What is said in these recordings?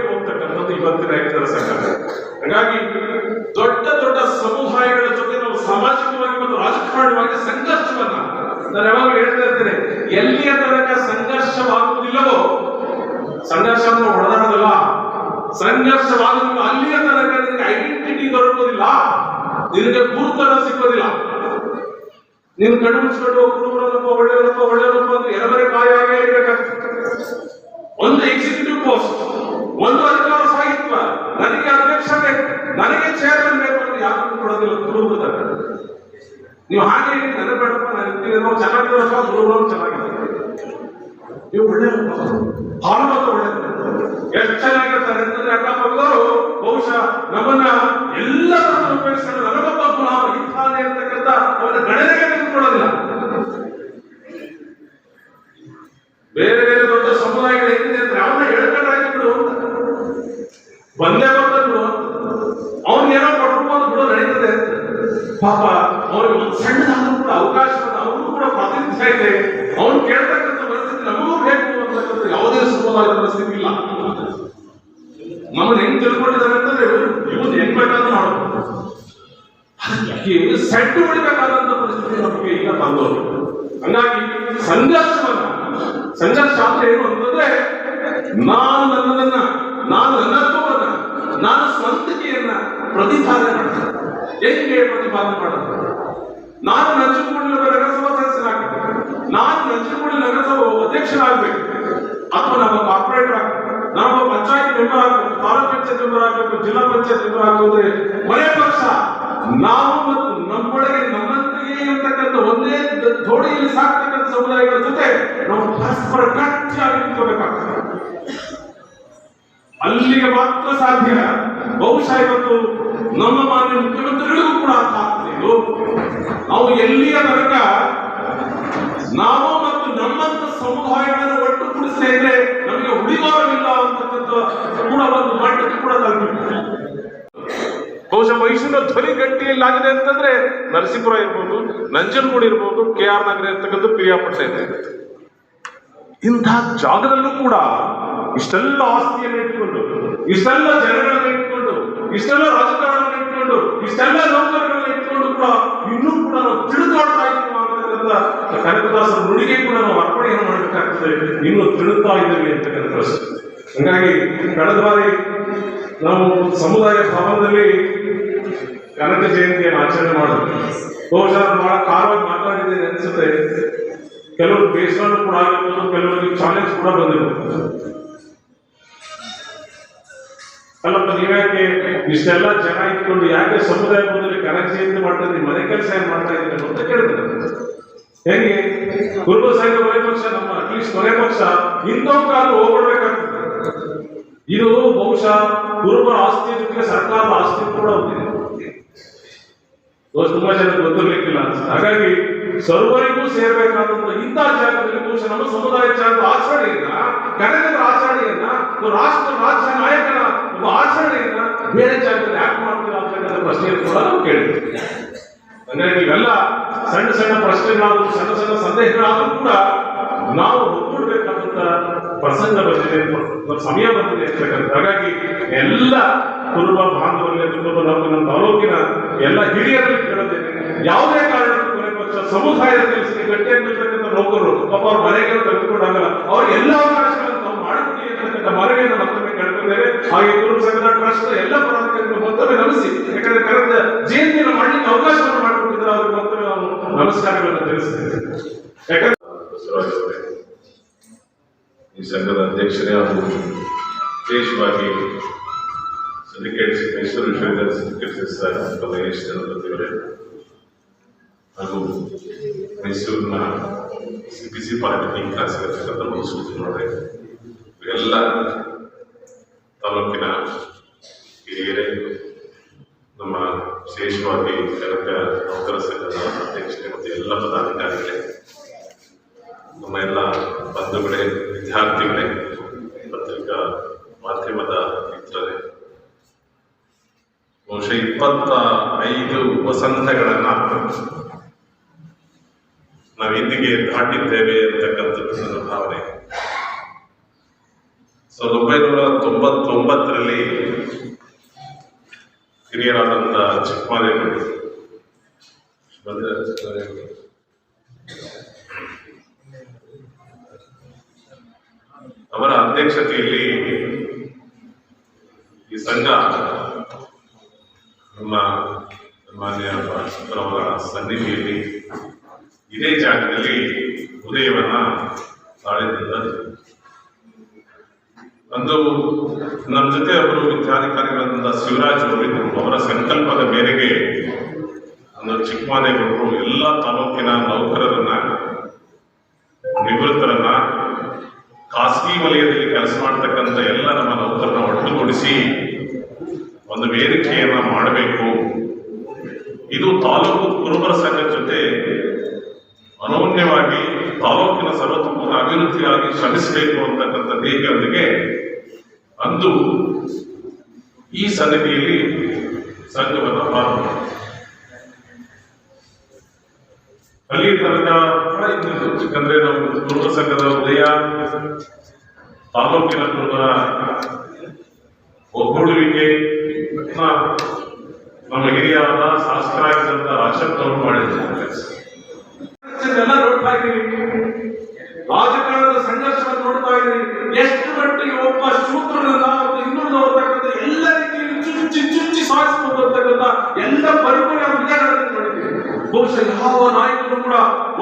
ಬರಬೇಕು ಅಂತಕ್ಕಂಥದ್ದು ಇವತ್ತಿನ ರೈತರ ಸಂಘ ಹಾಗಾಗಿ ದೊಡ್ಡ ದೊಡ್ಡ ಸಮುದಾಯಗಳ ಜೊತೆ ನಾವು ಸಾಮಾಜಿಕವಾಗಿ ಮತ್ತು ರಾಜಕಾರಣವಾಗಿ ಸಂಘರ್ಷವನ್ನ ನಾನು ಯಾವಾಗ ಹೇಳ್ತಾ ಇರ್ತೇನೆ ಎಲ್ಲಿಯ ತನಕ ಸಂಘರ್ಷವಾಗುವುದಿಲ್ಲವೋ, ಸಂಘರ್ಷವನ್ನು ಹೊಡೆದಾಡೋದಲ್ಲ. ಸಂಘರ್ಷವಾಗುವುದಿಲ್ಲ ಅಲ್ಲಿಯ ತನಕ ನಿನಗೆ ಐಡೆಂಟಿಟಿ ದೊರಕುವುದಿಲ್ಲ, ನಿನಗೆ ಗುರುತನ ಸಿಗೋದಿಲ್ಲ ನೀನು ಕಣ್ಣು ಮುಚ್ಕೊಂಡು ಕುರುಬರಪ್ಪ ಒಳ್ಳೆಯವರಪ್ಪ ಒಳ್ಳೆಯವರಪ್ಪ ಅಂತ ಎರಡನೇ ಆಗೇ ಇರಬೇಕಾಗ್ತದೆ ಒಂದು ಎಕ್ಸಿಕ್ಯೂಟಿವ್ ಪೋಸ್ಟ್ ಒಂದು ಅಧಿಕಾರ ಸಾಹಿತ್ಯ ನನಗೆ ಅಧ್ಯಕ್ಷ ಬೇಕು ನನಗೆ ಚೇರ್ಮನ್ ಬೇಕು ಅಂತ ಯಾರು ಕೊಡೋದಿಲ್ಲ ಕುರುಬರ್ತಾರೆ ನೀವು ಹಾಗೆ ನನ್ನ ಬೇಡಪ್ಪ ನಾನು ಇರ್ತೀನಿ ನಾವು ಚೆನ್ನಾಗಿರೋಪ್ಪ ಕುರುಬರು ನೀವು ಒಳ್ಳೆ ಭಾನುಮತ ಒಳ್ಳೆ ಎಷ್ಟು ಚೆನ್ನಾಗಿರ್ತಾರೆ ಅಂತಂದ್ರೆ ಅಕ್ಕಪಕ್ಕದವರು ಬಹುಶಃ ನಮ್ಮನ್ನ ಎಲ್ಲರನ್ನು ಉಪಯೋಗಿಸ್ಕೊಂಡು ನನಗೊಬ್ಬ ಗುಲಾಮ ಇದ್ದಾನೆ ಅಂತಕ್ಕಂಥ ಅವನ ಗಣನೆಗೆ ತೆಗೆದುಕೊಳ್ಳೋದಿಲ್ಲ ಬೇರೆ ಬೇರೆ ದೊಡ್ಡ ಸಮುದಾಯಗಳು ಹೆಂಗಿದೆ ಅಂದ್ರೆ ಅವನ್ನ ಹೇಳ್ಕೊಂಡಾಗಿ ಬಿಡು ಬಂದೇ ಸೆಟ್ಟು ಉಳಿಬೇಕಾದಂತ ಪರಿಸ್ಥಿತಿ ನಮಗೆ ಈಗ ಬಂದೋದು ಹಂಗಾಗಿ ಸಂಘರ್ಷವನ್ನ ಸಂಘರ್ಷ ಅಂತ ಏನು ಅಂತಂದ್ರೆ ನಾನು ನನ್ನದನ್ನ ನಾನು ನನ್ನತ್ವವನ್ನ ನಾನು ಸ್ವಂತಿಕೆಯನ್ನ ಪ್ರತಿಪಾದನೆ ಮಾಡ್ತೇನೆ. ಹೆಂಗೆ ಪ್ರತಿಪಾದನೆ ಮಾಡೋದು ನಾನು ನಂಜನಗೂಡಿನ ನಗರಸಭಾ ಸದಸ್ಯನಾಗ ನಾನು ನಂಜನಗೂಡಿನ ನಗರಸಭಾ ಅಧ್ಯಕ್ಷನಾಗಬೇಕು. ಅಥವಾ ನಮ್ಮ ಕಾರ್ಪೊರೇಟರ್ ಆಗಬೇಕು ನಮ್ಮ ಪಂಚಾಯತ್ ಮೆಂಬರ್ ಆಗಬೇಕು, ತಾಲೂಕ್ ಪಂಚಾಯತ್ ಮೆಂಬರ್ ಆಗಬೇಕು, ಜಿಲ್ಲಾ ಪಂಚಾಯತ್ ಮೆಂಬರ್ ಆಗೋದ್ರೆ ಮನೆ ಪಕ್ಷ. ನಾವು ಮತ್ತು ಇರತಕ್ಕಂಥ ಒಂದೇ ದ- ಧೋಣಿಯಲ್ಲಿ ಸಾಕ್ತಕ್ಕಂಥ ಸಮುದಾಯಗಳ ಜೊತೆ ನಾವು ಪರಸ್ಪರ ಗಟ್ಟಿಯಾಗಿ ನಿಂತ್ಕೋಬೇಕಾಗ್ತದೆ ಅಲ್ಲಿಗೆ ಮಾತ್ರ ಸಾಧ್ಯ. ಬಹುಶಃ ಇವತ್ತು ನಮ್ಮ ಮಾನ್ಯ ಮುಖ್ಯಮಂತ್ರಿಗಳಿಗೂ ಕೂಡ ಅರ್ಥ ಆಗ್ತದೆ ನಾವು ಎಲ್ಲಿಯ ತನಕ ನಾವು ಮತ್ತು ನಮ್ಮಂತ ಸಮುದಾಯಗಳನ್ನು ಒಟ್ಟು ಕೂಡಿಸದೇ ಇದ್ರೆ ನಮಗೆ ಉಳಿವಾರವಿಲ್ಲ ಅಂತಕ್ಕಂಥ ಕೂಡ ಒಂದು ಮಟ್ಟಕ್ಕೆ ಕೂಡ ತಲುಪಿದೆ ಮೈಸೂರಿನ ಧ್ವನಿ ಗಟ್ಟಿಯಲ್ಲಾಗಿದೆ ಅಂತಂದ್ರೆ ನರಸೀಪುರ ಇರ್ಬೋದು, ನಂಜನಗೂಡು ಇರ್ಬೋದು ಕೆ ಆರ್ ನಗರ ಇರ್ತಕ್ಕಂಥ ಪ್ರಿಯಾಪಟ್ಟಣ ಇದೆ ಇಂತಹ ಜಾಗದಲ್ಲೂ ಕೂಡ ಇಷ್ಟೆಲ್ಲ ಆಸ್ತಿಯನ್ನು ಇಟ್ಕೊಂಡು, ಇಷ್ಟೆಲ್ಲ ಜನಗಳನ್ನ ಇಟ್ಕೊಂಡು, ಇಷ್ಟೆಲ್ಲ ರಾಜಕಾರಣ ಇಟ್ಕೊಂಡು, ಇಷ್ಟೆಲ್ಲ ನೌಕರಗಳನ್ನ ಇಟ್ಕೊಂಡು ಕೂಡ ಇನ್ನೂ ಕೂಡ ನಾವು ತಿಳಿದಾಡ್ತಾ ಇದ್ದೀವಿ ಅಂತಕ್ಕಂಥ ಕನಕದಾಸರ ನುಡಿಗೆ ಕೂಡ ನಾವು ಅರ್ಪಣೆಯನ್ನು ಮಾಡಬೇಕಾಗ್ತದೆ. ಇನ್ನೂ ತಿಳುತ್ತಾ ಇದ್ದೇವೆ ಅಂತಕ್ಕಂಥ ಹಂಗಾಗಿ ಕಳೆದ ಬಾರಿ ನಾವು ಸಮುದಾಯ ಭವನದಲ್ಲಿ ಕನಕ ಜಯಂತಿಯನ್ನು ಆಚರಣೆ ಮಾಡೋದು. ಬಹುಶಃ ಬಹಳ ಕಾರವಾಗಿ ಮಾತಾಡಿದ್ದೇನೆ ಅನಿಸುತ್ತೆ. ಕೆಲವರು ಬೇಸರ ಕೂಡ ಆಗಿರ್ಬೋದು, ಕೆಲವರಿಗೆ ಚಾಲೆಂಜ್ ಕೂಡ ಬಂದಿರ್ಬೋದು. ಅಲ್ಲಪ್ಪ, ನೀವ್ಯಾಕೆ ಇಷ್ಟೆಲ್ಲ ಜನ ಇಟ್ಕೊಂಡು ಯಾಕೆ ಸಮುದಾಯ ಬಂದಲ್ಲಿ ಕನಕ ಜಯಂತಿ ಮಾಡ್ತಾ ಇದ್ದೀರಿ ಮನೆ ಕೆಲಸ ಏನ್ ಮಾಡ್ತಾ ಇದ್ದೀರಿ ಅಂತ ಕೇಳಿದ್ರು ಹೆಂಗೆ? ಕುರುಬ ಸಂಘ ಕೊನೆ ಪಕ್ಷ ನಮ್ಮ ಅಟ್ಲೀಸ್ಟ್ ಕೊನೆ ಪಕ್ಷ. ಕಾಲ ಹೋಗ್ಬಿಡ್ಬೇಕಾಗ್ತದೆ. ಇದು ಬಹುಶಃ ಕುರುಬರ ಆಸ್ತಿ ಸರ್ಕಾರದ ಆಸ್ತಿ ಕೂಡ ಬಹುಶಃ ತುಂಬಾ ಜನ ಗೊತ್ತಿರ್ಲಿಕ್ಕಿಲ್ಲ ಹಾಗಾಗಿ ಸರ್ವರಿಗೂ ಸೇರ್ಬೇಕಾದಂತ ಇಂತಹ ಜಾಗದಲ್ಲಿ ಬಹುಶಃ ಸಮುದಾಯ ಜಾಗದ ಆಚರಣೆಯನ್ನ, ಕನ್ನಡದ ಆಚರಣೆಯನ್ನ ರಾಷ್ಟ್ರ ರಾಜ್ಯ ನಾಯಕನ ಒಂದು ಆಚರಣೆಯನ್ನ ಬೇರೆ ಜಾಗದಲ್ಲಿ ಯಾಕೆ ಮಾಡ್ತೀರಾ ಅಂತಕ್ಕಂಥ ಪ್ರಶ್ನೆಯನ್ನು ಕೂಡ ನಾವು ಕೇಳಿದ್ವಿ. ಅಂದ್ರೆ ಇವೆಲ್ಲ ಸಣ್ಣ ಸಣ್ಣ ಪ್ರಶ್ನೆಗಳಾದ್ರು, ಸಣ್ಣ ಸಣ್ಣ ಸಂದೇಹಗಳಾದ್ರೂ ಕೂಡ ನಾವು ಒಗ್ಗೂಡ್ಬೇಕಾದಂತ ಪ್ರಸಂಗ ಬಂದಿದೆ ಸಮಯ ಬಂದಿದೆ ಅಂತಕ್ಕಂಥ ಹಾಗಾಗಿ ಎಲ್ಲ ಕುರುಬ ಬಾಂಧವರಿಗೆ ಕುಟುಂಬ ನಮ್ಮ ತಾಲೂಕಿನ ಎಲ್ಲ ಹಿರಿಯರಲ್ಲಿ ಕೇಳುತ್ತೇನೆ ಯಾವುದೇ ಕಾರಣಕ್ಕೂ ಪಕ್ಷ ಸಮುದಾಯದ ಕೆಲಸಕ್ಕೆ ಗಟ್ಟಿಯಾಗಿರ್ತಕ್ಕಂಥ ನೌಕರರು, ಪಾಪ ಅವ್ರ ಮನೆಗೆ ತೆಗೆದುಕೊಂಡಾಗಲ್ಲ ಅವ್ರ ಎಲ್ಲ ಅವಕಾಶಗಳನ್ನು ತಾವು ಮಾಡಿಕೊಡಿ ಅಂತಕ್ಕಂಥ ಮನವಿಯನ್ನು ಮತ್ತೊಮ್ಮೆ ಕೇಳ್ಕೊಂಡಿದ್ದೇವೆ ಹಾಗೆ ಕುರುಬ ಸಂಘದ ಟ್ರಸ್ಟ್ ಎಲ್ಲ ಪದಾಧಿಕಾರಿಗಳು ಮತ್ತೊಮ್ಮೆ ನಮಿಸಿ ಯಾಕಂದ್ರೆ ಕರೆದ ಜಯಂತಿಯನ್ನು ಮಾಡಲಿಕ್ಕೆ ಅವಕಾಶವನ್ನು ಮಾಡಿಕೊಟ್ಟಿದ್ದಾರೆ. ಅವ್ರಿಗೆ ಮತ್ತೊಮ್ಮೆ ನಾವು ನಮಸ್ಕಾರಗಳನ್ನು ತಿಳಿಸ್ತೇವೆ ಯಾಕಂದ್ರೆ ಈ ಸಂಘದ ಅಧ್ಯಕ್ಷರೇ ಹಾಗೂ ವಿಶೇಷವಾಗಿ ಸಿಂಡಿಕೇಟ್ಸ್ ಮೈಸೂರು ವಿಶ್ವವಿದ್ಯಾಲಯ ಸಿಂಡಿಕೇಟ್ಸ್ ಮಹೇಶ್ ಅವರೇ ಹಾಗೂ ಮೈಸೂರಿನ C P C polytechnic class ಇರತಕ್ಕಂಥ ಮೈಸೂರು ನೋಡ್ರಿ ಎಲ್ಲ ತಾಲೂಕಿನ ಹಿರಿಯರೇ ನಮ್ಮ ವಿಶೇಷವಾಗಿ ಕನಕ ನೌಕರ ಸಂಘದ ಅಧ್ಯಕ್ಷರೇ ಮತ್ತು ಎಲ್ಲ ಪದಾಧಿಕಾರಿಗಳೇ ನಮ್ಮ ಎಲ್ಲ ಬಂಧುಗಳೇ ವಿದ್ಯಾರ್ಥಿಗಳೇ ಪತ್ರಿಕಾ ಮಾಧ್ಯಮದ ಬಹುಶಃ ಇಪ್ಪತ್ತ ಐದು ವಸಂತಗಳನ್ನ ನಾವು ಇಂದಿಗೆ ದಾಟಿದ್ದೇವೆ ಅಂತಕ್ಕಂಥದ್ದು ಭಾವನೆ. ಸಾವಿರದ ಒಂಬೈನೂರ ತೊಂಬತ್ತೊಂಬತ್ತರಲ್ಲಿ ಹಿರಿಯರಾದಂಥ ಚಿಕ್ಕಮಾದೇವರು ಅವರ ಅಧ್ಯಕ್ಷತೆಯಲ್ಲಿ ಈ ಸಂಘ ನಮ್ಮ ಮಾನ್ಯ ಅವರ ಸನ್ನಿಧಿಯಲ್ಲಿ ಇದೇ ಜಾಗದಲ್ಲಿ ಉದಯವನ್ನ ತಾಳಿದ್ದಾರೆ ಅಂದು ನಮ್ಮ ಜೊತೆ ಅವರು ವಿದ್ಯಾಧಿಕಾರಿಗಳಾದಂಥ ಶಿವರಾಜ್ ಅವರಿದ್ದರು ಅವರ ಸಂಕಲ್ಪದ ಮೇರೆಗೆ ಒಂದು ಚಿಕ್ಕಮಾದೇವರು ಎಲ್ಲ ತಾಲೂಕಿನ ನೌಕರರನ್ನ, ನಿವೃತ್ತರನ್ನ ಖಾಸಗಿ ವಲಯದಲ್ಲಿ ಕೆಲಸ ಮಾಡ್ತಕ್ಕಂಥ ಎಲ್ಲ ನಮ್ಮ ನೌಕರನ್ನ ಒಟ್ಟುಗೂಡಿಸಿ ಒಂದು ವೇದಿಕೆಯನ್ನ ಮಾಡಬೇಕು ಇದು ತಾಲೂಕು ಕುರುಬರ ಸಂಘದ ಜೊತೆ ಅನೋನ್ಯವಾಗಿ ತಾಲೂಕಿನ ಸರ್ವತೋಮುಖ ಅಭಿವೃದ್ಧಿಯಾಗಿ ಶ್ರಮಿಸಬೇಕು ಅಂತಕ್ಕಂಥ ಧ್ಯೇಯದೊಂದಿಗೆ ಅಂದು ಈ ಸನ್ನಿಧಿಯಲ್ಲಿ ಸಂಘವನ್ನು ಪ್ರಾರಂಭ ಅಲ್ಲಿ ತನಕ. ಯಾಕಂದ್ರೆ ನಾವು ಕುರುಬ ಸಂಘದ ಉದಯ, ತಾಲೂಕಿನ ಕುರುಬರ ಒಗ್ಗೂಡುವಿಕೆ ನ- ನಮ್ಮ ಹಿರಿಯರಾದ ಶಾಸಕರಾಗಿದ್ದಂತ ರಾಜಪ್ಪನವರು ಮಾಡಿದ್ದಾರೆ. ಎಲ್ಲ ನೋಡ್ತಾ ಇದ್ದೀವಿ ರಾಜಕಾರಣದ ಸಂಘರ್ಷವನ್ನು ನೋಡ್ತಾ ಇದ್ದೀನಿ ಎಷ್ಟು ಮಟ್ಟಿಗೆ ಒಬ್ಬ ಶೂತ್ರನನ್ನ ಮತ್ತು ತಕ್ಕಂಥ ಎಲ್ಲ ರೀತಿಯಲ್ಲಿ ಚುಚ್ಚಿ ಚುಚ್ಚಿ ಸಾಗಿಸಬಹುದು ಅಂತಕ್ಕಂಥ ಎಲ್ಲ ಪರಿಪೂರ್ಣ ವಿಧಾನಗಳನ್ನು ಬಹುಶಃ ಯಾವ ನಾಯಕರು ಕೂಡ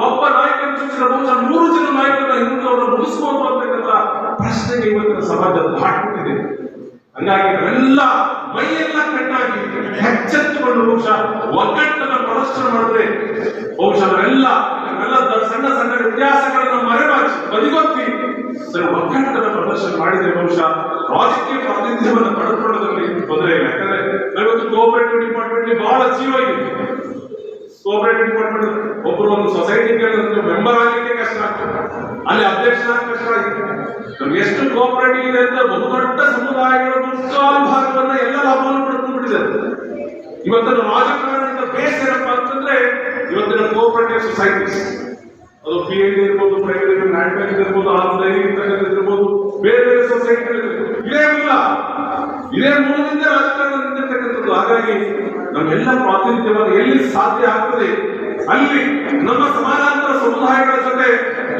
ಒಬ್ಬ ನಾಯಕನ ಚುಚ್ಚಿದ ಬಹುಶಃ ನೂರು ಜನ ನಾಯಕರನ್ನ ಹಿಂದುಳವರು ಮುಗಿಸಬಹುದು ಅಂತಕ್ಕಂಥ ಪ್ರಶ್ನೆಗೆ ಇವತ್ತಿನ ಸಮಾಜ ದಾಟ್ಬಿಟ್ಟಿದೆ ಹಂಗಾಗಿ ನಾವೆಲ್ಲ ಮೈಯೆಲ್ಲ ಕಟ್ಟಾಗಿ ಹೆಚ್ಚೆತ್ತುಕೊಂಡು ಬಹುಶಃ ಒಗ್ಗಟ್ಟನ್ನ ಪ್ರದರ್ಶನ ಮಾಡಿದ್ರೆ ಬಹುಶಃ ನಾವೆಲ್ಲ ನಾವೆಲ್ಲ ಸಣ್ಣ ಸಣ್ಣ ವ್ಯತ್ಯಾಸಗಳನ್ನ ಮರೆಮಾಚಿ ಬದಿಗೊತ್ತಿ ಸರಿ ಪ್ರದರ್ಶನ ಮಾಡಿದ್ರೆ ಬಹುಶಃ ರಾಜಕೀಯ ಪ್ರಾತಿನಿಧ್ಯವನ್ನು ಪಡೆದುಕೊಳ್ಳೋದ್ರಲ್ಲಿ ತೊಂದರೆ ಇಲ್ಲ. ಯಾಕಂದ್ರೆ ಇವತ್ತು ಕೋಆಪರೇಟಿವ್ ಡಿಪಾರ್ಟ್ಮೆಂಟ್ ಬಹಳ ಜೀವ ಇದೆ ಕೋಆಪರೇಟಿವ್ ಡಿಪಾರ್ಟ್ಮೆಂಟ್ ಒಬ್ಬರು ಒಂದು ಸೊಸೈಟಿಗೆ ಮೆಂಬರ್ ಆಗಲಿಕ್ಕೆ ಕಷ್ಟ ಆಗ್ತದೆ. ಅಲ್ಲಿ ಅಧ್ಯಕ್ಷ ನಮ್ಗೆ ಎಷ್ಟು ಕೋಪರೇಟಿವ್ ಇದೆ ಅಂತ ಬಹುದೊಡ್ಡ ಸಮುದಾಯಗಳ ಮುಕ್ಕಾಲು ಭಾಗವನ್ನ ಎಲ್ಲ ಲಾಭವನ್ನು ಪಡ್ಕೊಂಡ್ಬಿಟ್ಟಿದೆ ಇವತ್ತಿನ ರಾಜಕಾರಣದಿಂದ ಬೇಸ್ ಏನಪ್ಪ ಅಂತಂದ್ರೆ ಇವತ್ತಿನ ಕೋಪರೇಟಿವ್ ಸೊಸೈಟೀಸ್ ಅದು ಪಿ ಎಲ್ ಇರ್ಬೋದು ಪ್ರೈವೇಟ್ ಲ್ಯಾಂಡ್ ಬ್ಯಾಂಕ್ ಇರ್ಬೋದು ಆನ್ಲೈನ್ ಇರ್ಬೋದು, ಬೇರೆ ಬೇರೆ ಸೊಸೈಟಿಗಳು ಇದೇ ಮೂಲ. ಇದೇ ಮೂಲದಿಂದ ರಾಜಕಾರಣ ನಿಂತಿರ್ತಕ್ಕಂಥದ್ದು ಹಾಗಾಗಿ ನಮ್ಮೆಲ್ಲ ಪ್ರಾತಿನಿಧ್ಯವನ್ನು ಎಲ್ಲಿ ಸಾಧ್ಯ ಆಗ್ತದೆ, ಅಲ್ಲಿ ನಮ್ಮ ಸಮಾನಾಂತರ ಸಮುದಾಯಗಳ ಜೊತೆ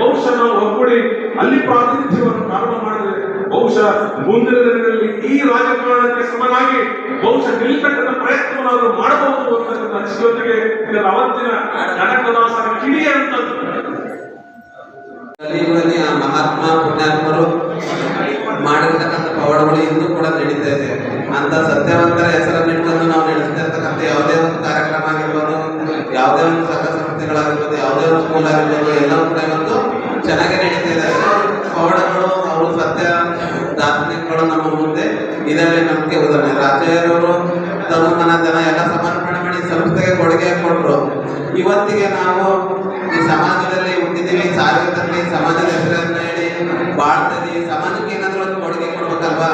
ಬಹುಶಃ ನಾವು ಒಗ್ಗೂಡಿ ಅಲ್ಲಿ ಪ್ರಾತಿನಿಧ್ಯವನ್ನು ಪ್ರಾರಂಭ ಮಾಡಿದ್ರೆ ಬಹುಶಃ ಮುಂದಿನ ದಿನಗಳಲ್ಲಿ ಈ ರಾಜಕಾರಣಕ್ಕೆ ಸಮನಾಗಿ ಬಹುಶಃ ನಿಲ್ತಕ್ಕಂಥ ಪ್ರಯತ್ನವನ್ನು ಅವರು ಮಾಡಬಹುದು ಅಂತಕ್ಕಂಥ ಅನಿಸಿಕೆ ಇದರ ಅವತ್ತಿನ ಕನಕದಾಸರ ಕಿಡಿಯ ಅಂತದ್ದು. ಮಹಾತ್ಮ ಪುಣ್ಯಾತ್ಮರು ಮಾಡಿರ್ತಕ್ಕಂಥ ಪವಾಡಗಳು ಇನ್ನೂ ಕೂಡ ನಡೀತಾ ಇದೆ. ಅಂತ ಸತ್ಯವಂತರ ಹೆಸರನ್ನು ಇಟ್ಕೊಂಡು ನಾವು ನಡೆಸ್ತಿರ್ತಕ್ಕಂಥ ಯಾವುದೇ ಒಂದು ಕಾರ್ಯಕ್ರಮ ಆಗಿರ್ಬೋದು, ಯಾವುದೇ ಒಂದು ಸಂಘ ಸಂಸ್ಥೆಗಳಾಗಿರ್ಬೋದು ಯಾವುದೇ ಒಂದು ಸ್ಕೂಲ್ ಆಗಿರ್ಬೋದು ಎಲ್ಲ ಕೂಡ ಇವತ್ತು ಚೆನ್ನಾಗಿ ನಡೀತಾ ಇದ್ದಾರೆ ಪವಾಡಗಳು ಅವರು ಸತ್ಯ ದಾರ್ಶನಿಕಗಳು ನಮ್ಮ ಮುಂದೆ ಇದರಲ್ಲಿ ನಮಗೆ ಉದಾಹರಣೆ. ರಾಜಯ್ಯರವರು ತಮ್ಮ ಮನ ಜನ ಎಲ್ಲ ಸಮರ್ಪಣೆ ಮಾಡಿ ಸಂಸ್ಥೆಗೆ ಕೊಡುಗೆ ಕೊಟ್ಟರು ಇವತ್ತಿಗೆ ನಾವು ಈ ಸಮಾಜದಲ್ಲಿ ಹುಟ್ಟಿದೀವಿ ಸಾರ್ವಜನಿಕ ಸಮಾಜದ ಹೆಸರನ್ನ ಹೇಳಿ ಬಾಳ್ತೀವಿ ಸಮಾಜಕ್ಕೆ ಏನಾದರೂ ಒಂದು ಕೊಡುಗೆ ಕೊಡ್ಬೇಕಲ್ವಾ?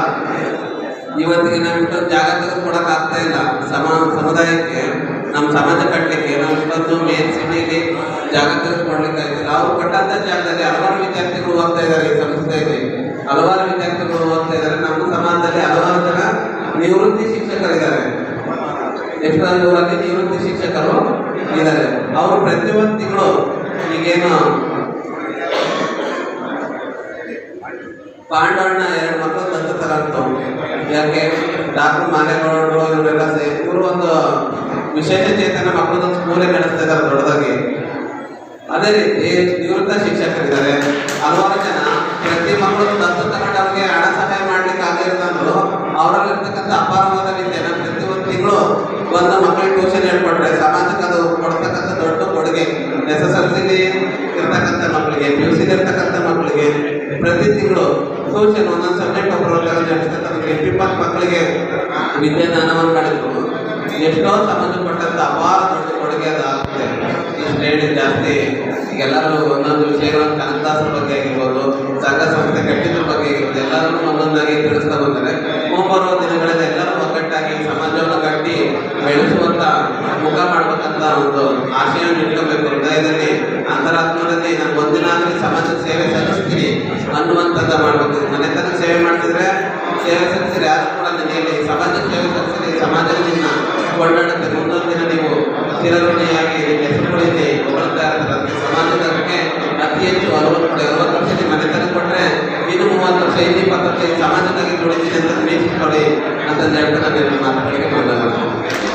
ಇವತ್ತಿಗೆ ನಾವು ಇಷ್ಟೊಂದು ಜಾಗ ಆಗ್ತಾ ಇಲ್ಲ. ಸಮ, ಸಮುದಾಯಕ್ಕೆ, ನಮ್ಮ ಸಮಾಜ ಕಟ್ಟಲಿಕ್ಕೆ ನಾವು ಇಷ್ಟೊಂದು ಮೇನ್ ಸಿಟಿಲಿ ಜಾಗ ತೆಗೆದುಕೊಡ್ಲಿಕ್ಕೆ ಆಗ್ತಿಲ್ಲ ಅವ್ರು ಕೊಟ್ಟಂತ ಜಾಗದಲ್ಲಿ ಹಲವಾರು ವಿದ್ಯಾರ್ಥಿಗಳು ಓದ್ತಾ ಇದ್ದಾರೆ ಈ ಸಂಸ್ಥೆಯಲ್ಲಿ ಹಲವಾರು ವಿದ್ಯಾರ್ಥಿಗಳು ಓದ್ತಾ ಇದ್ದಾರೆ. ನಮ್ಮ ಸಮಾಜದಲ್ಲಿ ಹಲವಾರು ಜನ ನಿವೃತ್ತಿ ಶಿಕ್ಷಕರಿದ್ದಾರೆ. ಇವರಲ್ಲಿ ನಿವೃತ್ತಿ ಶಿಕ್ಷಕರು ಇದ್ದಾರೆ. ಅವರು ಪ್ರತಿಯೊಂದು ತಿಂಗಳು ಈಗೇನು ಪಾಂಡವಣ್ಣ ಎರಡು ಮಕ್ಕಳು ದತ್ತು ತರಂತು ಯಾಕೆ? ಡಾಕ್ಟರ್ ಮಾಲೇಗೌಡರು ಇವರೆಲ್ಲ ಸೇರಿ. ಇವರು ಒಂದು ವಿಶೇಷ ಚೇತನ ಮಕ್ಕಳದೊಂದು ಸ್ಕೂಲೇ ನಡೆಸ್ತಾ ಇದ್ದಾರೆ ದೊಡ್ಡದಾಗಿ. ಅದೇ ರೀತಿ ನಿವೃತ್ತ ಶಿಕ್ಷಕರಿದ್ದಾರೆ. ಹಲವಾರು ಜನ ಪ್ರತಿ ಮಕ್ಕಳು ದತ್ತು ತಗೊಂಡವ್ರಿಗೆ ಹಣ ಸಹಾಯ ಮಾಡ್ಲಿಕ್ಕೆ ಆಗಿರ್ತಂದ್ರು ಅವರಲ್ಲಿರ್ತಕ್ಕಂಥ ಅಪಾರವಾದ ವಿದ್ಯೆನ ಪ್ರತಿ ಒಂದು ತಿಂಗಳು ಒಂದು ಮಕ್ಕಳಿಗೆ ಟ್ಯೂಷನ್ ಹೇಳ್ಕೊಟ್ರೆ ಸಮಾಜಕ್ಕೆ ಅದು ಕೊಡ್ತಕ್ಕಂಥ ದೊಡ್ಡ ಕೊಡುಗೆ. ಎಸ್ ಎಸ್ ಎಲ್ ಸಿಲಿ ಇರ್ತಕ್ಕಂಥ ಮಕ್ಕಳಿಗೆ ಪಿ ಯು ಸಿಲಿ ಇರ್ತಕ್ಕಂಥ ಮಕ್ಕಳಿಗೆ ಪ್ರತಿ ತಿಂಗಳು ಟ್ಯೂಷನ್ ಒಂದೊಂದು ಸಬ್ಜೆಕ್ಟ್ ಒಬ್ಬರು ಇಪ್ಪತ್ತು ಮಕ್ಕಳಿಗೆ ವಿದ್ಯಾದಾನವನ್ನು ಮಾಡಿದ್ರು ಎಷ್ಟೋ ಸಮಾಜ ಕೊಟ್ಟಂತ ಅಪಾರ ದೊಡ್ಡ ಕೊಡುಗೆ ಅದಾಗುತ್ತೆ ಇಷ್ಟು ಹೇಳಿ ಜಾಸ್ತಿ ಈಗೆಲ್ಲರೂ ಒಂದೊಂದು ವಿಷಯಗಳನ್ನು ಕನಕದಾಸರ ಬಗ್ಗೆ ಆಗಿರ್ಬೋದು ಸಂಘ ಸಂಸ್ಥೆ ಕಟ್ಟಿದ್ರ ಬಗ್ಗೆ ಆಗಿರ್ಬೋದು ಎಲ್ಲರೂ ಒಂದೊಂದಾಗಿ ತಿಳಿಸ್ತಾ ಬಂದರೆ, ಮುಂಬರುವ ದಿನಗಳಲ್ಲಿ ಎಲ್ಲರೂ ಒಗ್ಗಟ್ಟಾಗಿ ಸಮಾಜವನ್ನು ಕಟ್ಟಿ ಬೆಳೆಸುವಂತ, ಮುಖ ಮಾಡಬೇಕಂತ ಒಂದು ಆಶಯವನ್ನು ಇಟ್ಕೋಬೇಕು. ಹೃದಯದಲ್ಲಿ, ಅಂತರಾತ್ಮದಲ್ಲಿ ನಾನು ಒಂದಿನಾದ್ರೂ ಸಮಾಜದ ಸೇವೆ ಸಲ್ಲಿಸ್ತೀನಿ ಅನ್ನುವಂಥದ್ದು ಮಾಡಬೇಕು. ಮನೆತನ ಸೇವೆ ಮಾಡ್ತಿದ್ರೆ ಸೇವೆ ಸಲ್ಲಿಸಿದ್ರೆ ಯಾರು ಕೂಡ ನೆನೆಯಲಿ ಸಮಾಜ ಸೇವೆ ಸಲ್ಲಿಸಿದ್ರೆ ಸಮಾಜದಿಂದ ಕೊಂಡಾಡುತ್ತೆ. ಮುಂದೊಂದು ಚಿರಋಣಿಯಾಗಿ ಹೆಸರುಗಳಿದೆ. ಅದಕ್ಕೆ ಸಮಾಜದಕ್ಕೆ ಅತಿ ಹೆಚ್ಚು ಅರವತ್ತು ಅರವತ್ತು ವರ್ಷ ಮನೆ ಮನೆತನ ಕೊಟ್ಟರೆ ಇನ್ನು ಮೂವತ್ತು ವರ್ಷ ಇಲ್ಲಿ ಇಪ್ಪತ್ತು ಸಮಾಜದಾಗಿ ಅಂತ ಮೀಸಿಕೊಳ್ಳಿ ಅಂತಂದು ಹೇಳ್ತಾರೆ ಮಾತುಗಳಿಗೆ ಮಾತಾಡೋದು